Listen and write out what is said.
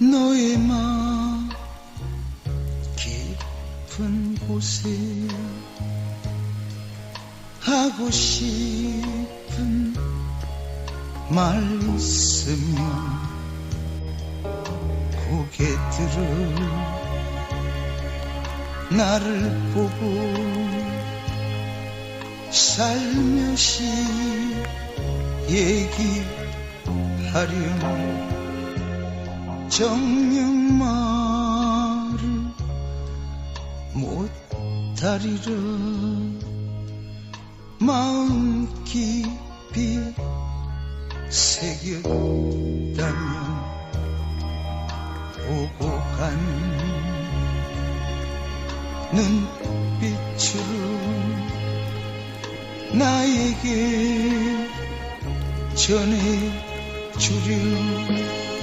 너의 마음 깊은 곳에 하고 싶은 말 있으면 고개 들어 나를 보고 살며시 얘기하려는 정녕 말을 못하리라. 마음 깊이 새겼다면 오고 간 눈빛으로 나에게 전해주려